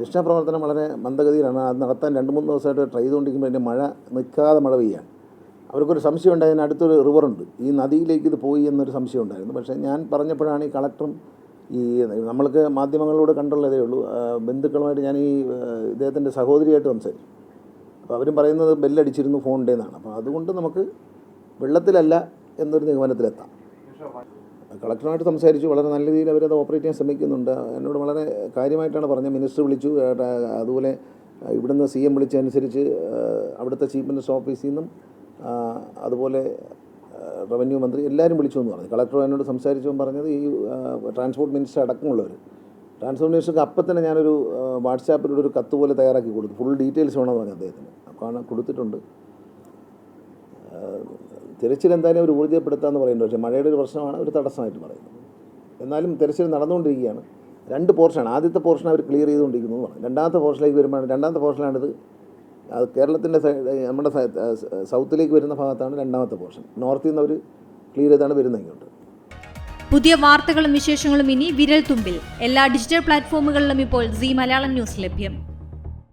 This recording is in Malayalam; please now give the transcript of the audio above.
രക്ഷാപ്രവർത്തനം വളരെ മന്ദഗതിയിലാണ്. അത് നടത്താൻ രണ്ട് മൂന്ന് ദിവസമായിട്ട് ട്രൈ ചെയ്തുകൊണ്ടിരിക്കുമ്പോൾ അതിന്റെ മഴ നിൽക്കാതെ മഴ പെയ്യാണ്. അവർക്കൊരു സംശയം ഉണ്ടായിരുന്നു അടുത്തൊരു റിവറുണ്ട് ഈ നദിയിലേക്ക് ഇത് പോയി എന്നൊരു സംശയം ഉണ്ടായിരുന്നു. പക്ഷേ ഞാൻ പറഞ്ഞപ്പോഴാണ് ഈ കളക്ടറും ഈ നമ്മൾക്ക് മാധ്യമങ്ങളിലൂടെ കണ്ടുള്ളതേ ഉള്ളൂ. ബന്ധുക്കളുമായിട്ട് ഞാൻ ഈ ഇദ്ദേഹത്തിന്റെ സഹോദരിയായിട്ട് സംസാരിച്ചു. അപ്പോൾ അവരും പറയുന്നത് ബെല്ലടിച്ചിരുന്നു ഫോണിന്റെ എന്നാണ് അപ്പോൾ അതുകൊണ്ട് നമുക്ക് വെള്ളത്തിലല്ല എന്നൊരു നിഗമനത്തിലെത്താം. കളക്ടറുമായിട്ട് സംസാരിച്ചു. വളരെ നല്ല രീതിയിൽ അവരത് ഓപ്പറേറ്റ് ചെയ്യാൻ ശ്രമിക്കുന്നുണ്ട്. എന്നോട് വളരെ കാര്യമായിട്ടാണ് പറഞ്ഞത്. മിനിസ്റ്റർ വിളിച്ചു. അതുപോലെ ഇവിടുന്ന് സി എം വിളിച്ചതനുസരിച്ച് അവിടുത്തെ ചീഫ് മിനിസ്റ്റർ ഓഫീസിൽ നിന്നും അതുപോലെ റവന്യൂ മന്ത്രി എല്ലാവരും വിളിച്ചു എന്ന് പറഞ്ഞു. കളക്ടർ എന്നോട് സംസാരിച്ചപ്പോൾ പറഞ്ഞത് ഈ ട്രാൻസ്പോർട്ട് മിനിസ്റ്റർ അടക്കമുള്ളവർ. ട്രാൻസ്പോർട്ട് മിനിസ്റ്റർക്ക് അപ്പം തന്നെ ഞാനൊരു വാട്സാപ്പിലൂടെ ഒരു കത്ത് പോലെ തയ്യാറാക്കി കൊടുത്തു. ഫുൾ ഡീറ്റെയിൽസ് വേണമെന്ന് പറഞ്ഞു അദ്ദേഹത്തിന്. അപ്പോൾ കൊടുത്തിട്ടുണ്ട്. തിരച്ചിൽ എന്തായാലും ഒരു ഊർജപ്പെടുത്താമെന്ന് പറയുന്നുണ്ട്. പക്ഷേ മഴയുടെ ഒരു പ്രശ്നമാണ് ഒരു തടസ്സമായിട്ട് പറയുന്നത്. എന്നാലും തിരച്ചിൽ നടന്നുകൊണ്ടിരിക്കുകയാണ്. രണ്ട് പോർഷനാണ്. ആദ്യത്തെ പോർഷൻ അവർ ക്ലിയർ ചെയ്തുകൊണ്ടിരിക്കുന്നു എന്ന് രണ്ടാമത്തെ പോർഷനിലേക്ക് വരുമ്പോഴാണ് രണ്ടാമത്തെ പോർഷനാണിത് അത് കേരളത്തിന്റെ നമ്മുടെ സൗത്തിലേക്ക് വരുന്ന ഭാഗത്താണ് രണ്ടാമത്തെ പോർഷൻ. നോർത്തിൽ നിന്ന് അവർ ക്ലിയർ ചെയ്താണ് വരുന്നത് പുതിയ വാർത്തകളും വിശേഷങ്ങളും ഇനി വിരൽ തുമ്പിൽ എല്ലാ ഡിജിറ്റൽ പ്ലാറ്റ്ഫോമുകളിലും ഇപ്പോൾ സി മലയാളം ന്യൂസ് ലഭ്യം.